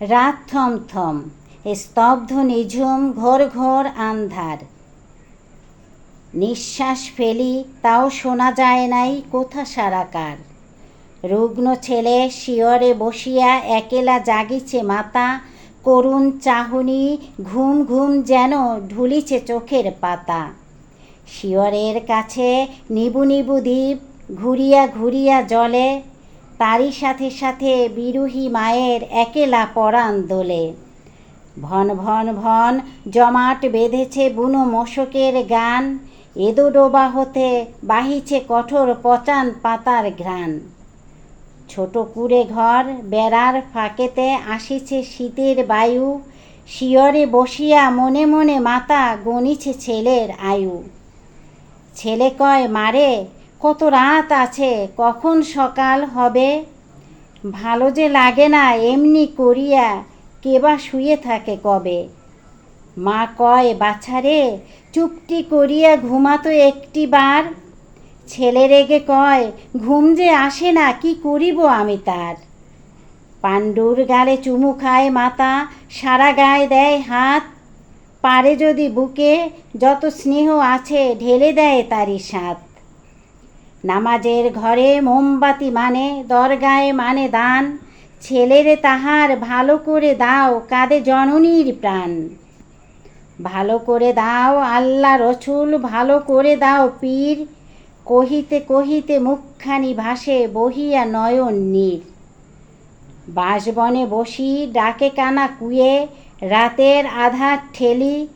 রাত থম থম স্তব্ধ নিঝুম ঘোর ঘোর আন্ধার। নিঃশ্বাস ফেলি, তাও শোনা যায় নাই কোথা সারাকার রুগ্ন ছেলে শিয়রে বসিয়া একেলা জাগিছে মাতা, করুণ চাহুনি ঘুম ঘুম যেন ঢুলিছে চোখের পাতা। শিয়রের কাছে নিবু নিবু দ্বীপ, ঘুরিয়া ঘুরিয়া জলে তারই সাথে সাথে বিরুহী মায়ের একেলা পরাণ দোলে ভন ভন ভন জমাট বেঁধেছে বুনো মশকের গান এদো ডোবা হতে বাহিছে কঠোর পচান পাতার ঘ্রাণ। ছোট কুড়ে ঘর বেড়ার ফাঁকেতে আসিছে শীতের বায়ু, শিয়রে বসিয়া মনে মনে মাতা গণিছে ছেলের আয়ু। ছেলে কয়, মারে কত রাত আছে, কখন সকাল হবে? ভালো যে লাগে না এমনি করিয়া, কেবা শুয়ে থাকে কবে? মা কয় বাছারে চুপটি করিয়া ঘুমাতো একটি বার? ছেলে রেগে কয়, ঘুম যে আসে না, কি করিব আমি তার? পাণ্ডুর গালে চুমু খায় মাতা, সারা গায়ে দেয় হাত। পারে যদি বুকে, যত স্নেহ আছে, ঢেলে দেয় তারই সাথ নামাজের ঘরে মোমবাতি মানে দরগায় মানে দান। ছেলেরে তাহার ভালো করে দাও, কাঁদে জননীর প্রাণ। ভালো করে দাও, আল্লাহ রসুল, ভালো করে দাও পীর। কহিতে কহিতে মুখখানি ভাসে, বহিয়া নয়ন নীর। বাঁশবনে বসি, ডাকে কানা কুয়ে, রাতের আধার ঠেলি।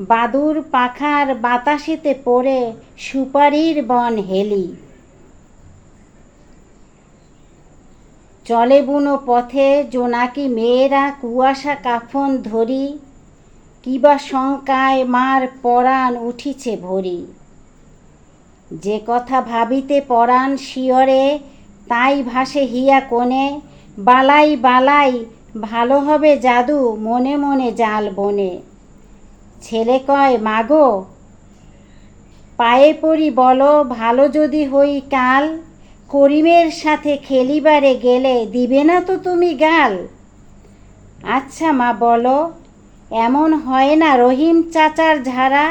বাদুর পাখার বাতাসেতে পড়ে, সুপারির বন হেলি। চলে বুনো পথে, জোনাকি মেয়েরা কুয়াশা কাফন ধরি, কিবা শঙ্কায় মার পরাণ উঠিছে ভরি। যে কথা ভাবিতে পরাণ শিয়রে, তাই ভাসে হিয়া কোণে, বালাই বালাই ভালো হবে জাদু মনে মনে জাল বনে। ছেলে কয়, মাগো, পায়ে পড়ি বলো, ভালো যদি হই কাল করিমের সাথে খেলিবারে গেলে দিবে না তো তুমি গাল। আচ্ছা মা, বলো, এমন হয় না রহিম চাচার ঝাড়া?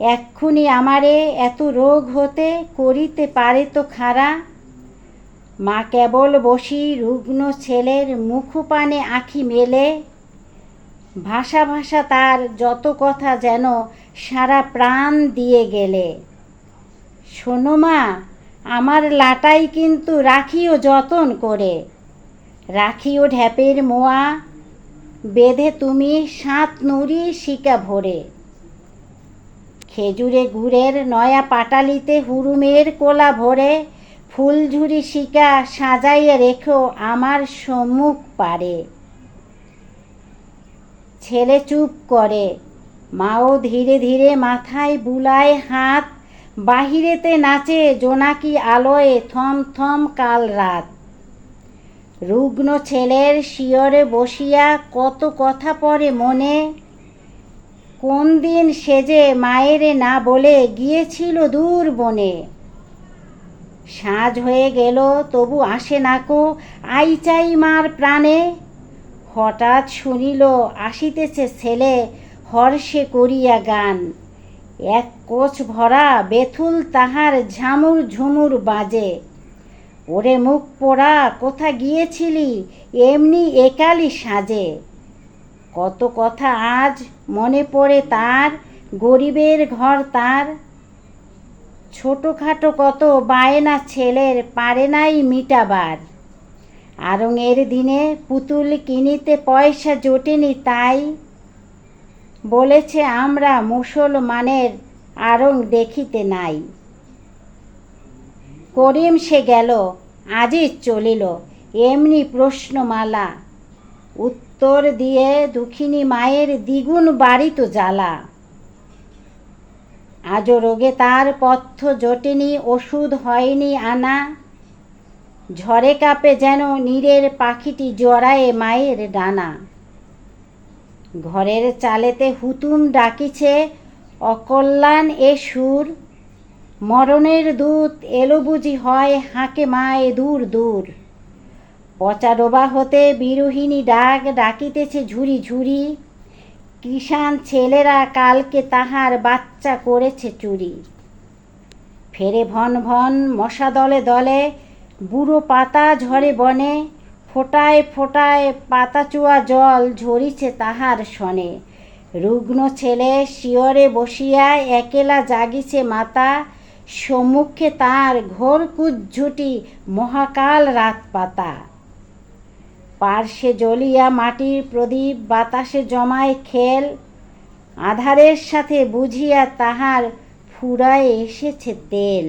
এক্ষুনি আমারে এত রোগ হতে করিতে পারে তো খাড়া মা, কেবল বসি রুগ্ন ছেলের মুখপানে আখি মেলে। ভাষা ভাষা তার যত কথা যেন সারা প্রাণ দিয়ে গেলে। শোনো মা আমার লাটাই কিন্তু রাখিও যতন করে। রাখিও ঢ্যাপের মোয়া, বেঁধে তুমি সাত নুড়ি শিকা ভরে। খেজুরে গুড়ের নয়া পাটালিতে হুরুমের কোলা ভরে, ফুলঝুরি শিকা সাজাইয়ে রেখো আমার সম্মুখ পারে ছেলে চুপ করে, মাও ধীরে ধীরে মাথায় বুলায় হাত বাহিরেতে নাচে জোনাকি আলোয়ে থম থম কাল রাত। রুগ্ন ছেলের শিয়রে বসিয়া কত কথা পরে মনে। কোন দিন সেজে মায়েরে না বলে গিয়েছিল দূর বনে। সাজ হয়ে গেল, তবু আসে নাকো আই চাই মার প্রাণে। হঠাৎ শুনিল, আসিতেছে ছেলে, হর্ষে করিয়া গান। এক কোচ ভরা বেথুল তাহার ঝামুর ঝুমুর বাজে। ওরে মুখ পোড়া কোথা গিয়েছিলি? এমনি একালি সাজে। কত কথা আজ মনে পড়ে তার, গরিবের ঘর তার। ছোটোখাটো কত বায়না ছেলের, পারে নাই মিটাবার। আরঙের দিনে পুতুল কিনিতে পয়সা জোটেনি তাই। বলেছে, আমরা মুসলমানের আরং দেখিতে নাই। করিম সে গেল আজই চলিল, এমনি প্রশ্নমালা, উত্তর দিয়ে দুঃখিনী মায়ের দ্বিগুণ বাড়িত জ্বালা। আজও রোগে তার পথ্য জটেনি, ওষুধ হয়নি আনা ঝড়ে কাপে যেন নীরের পাখিটি জড়ায়ে মায়ের ডানা। ঘরের চালেতে হুতুম ডাকিছে, অকল্যাণ এ সুর, মরণের দূত এলো বুঝি হয় হাঁকে মায়ে দূর দূর। পচা ডোবা হতে বিরোহিণী ডাক ডাকিতেছে ঝুরি ঝুরি কিষান ছেলেরা কালকে তাহার বাচ্চা করেছে চুরি। ফেরে ভন ভন মশা দলে দলে, বুড়ো পাতা ঝরে বনে ফোটায় ফোটায় পাতাচুয়া জল ঝরিছে তাহার শনে। রুগ্ন ছেলে শিয়রে বসিয়া একেলা জাগিছে মাতা, সম্মুখে তার ঘোর কুজ্ঝুটি মহাকাল রাত পাতা। পার্শ্বে জ্বলিয়া মাটির প্রদীপ, বাতাসে জমায় খেল, আধারের সাথে বুঝিয়া তাহার ফুরায় এসেছে তেল।